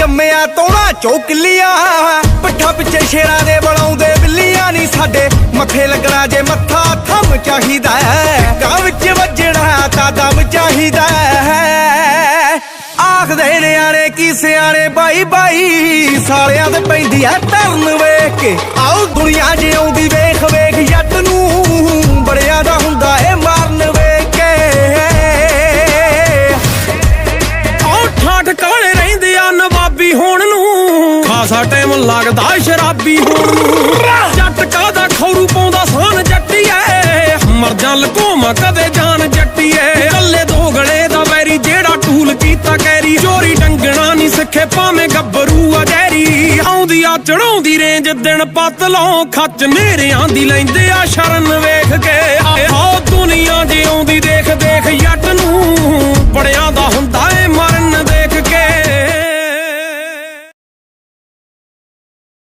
ਜੰਮਿਆ ਤੋੜਾ ਚੋਕਲੀਆਂ। ਪਿੱਠਾ ਪਿੱਛੇ ਸ਼ੇਰਾਂ ਦੇ ਬਲਾਉਂਦੇ ਬਿੱਲੀਆਂ ਨਹੀਂ ਸਾਡੇ। ਮੱਥੇ ਲੱਗਣਾ ਜੇ ਮੱਥਾ ਥੰਮ ਚਾਹੀਦਾ ਹੈ। ਵਿੱਚ ਵੱਜਣਾ ਤਾਂ ਦਮ ਚਾਹੀਦਾ ਆਖਦੇ ਨਿਆਣੇ ਕੀ ਸਿਆਣੇ ਬਾਈ ਬਾਈ ਸਾਲਿਆਂ ਤੇ ਪੈਂਦੀ ਐ ਧਰਨ ਵੇਖ ਕੇ। ਆਓ ਦੁਨੀਆ ਜਿਉਂਦੀ ਨਵਾਬੀ ਹੋਣ ਨੂੰ। ਖਾਸਾ ਟਾਈਮ ਲੱਗਦਾ ਸ਼ਰਾਬੀ ਹੋਣ ਨੂੰ। ਜੱਟ ਕਾਦਾ ਖੌਰੂ ਪਾਉਂਦਾ ਸਾਨ ਜੱਟੀਏ। ਮਰ ਜਾ ਲਕੋਮਾ ਕਦੇ ਜਾਨ ਜੱਟੀਏ। ਕੱਲੇ ਦੋ ਗਲੇ ਦਾ ਵੈਰੀ ਜਿਹੜਾ ਟੂਲ ਕੀਤਾ ਕੈਰੀ। ਚੋਰੀ ਡੰਗਣਾ ਨਹੀਂ ਸਿੱਖੇ ਭਾਵੇਂ ਗੱਭਰੂ ਆ ਜੈਰੀ। ਆਉਂਦੀ ਆ ਚੜਾਉਂਦੀ ਰੇਂਜ ਦਿਨ ਪੱਤ ਲਾਉ ਖੱਚ ਨੇਰਿਆਂ ਦੀ ਲੈਂਦੇ ਆ ਸ਼ਰਨ ਵੇਖ ਕੇ।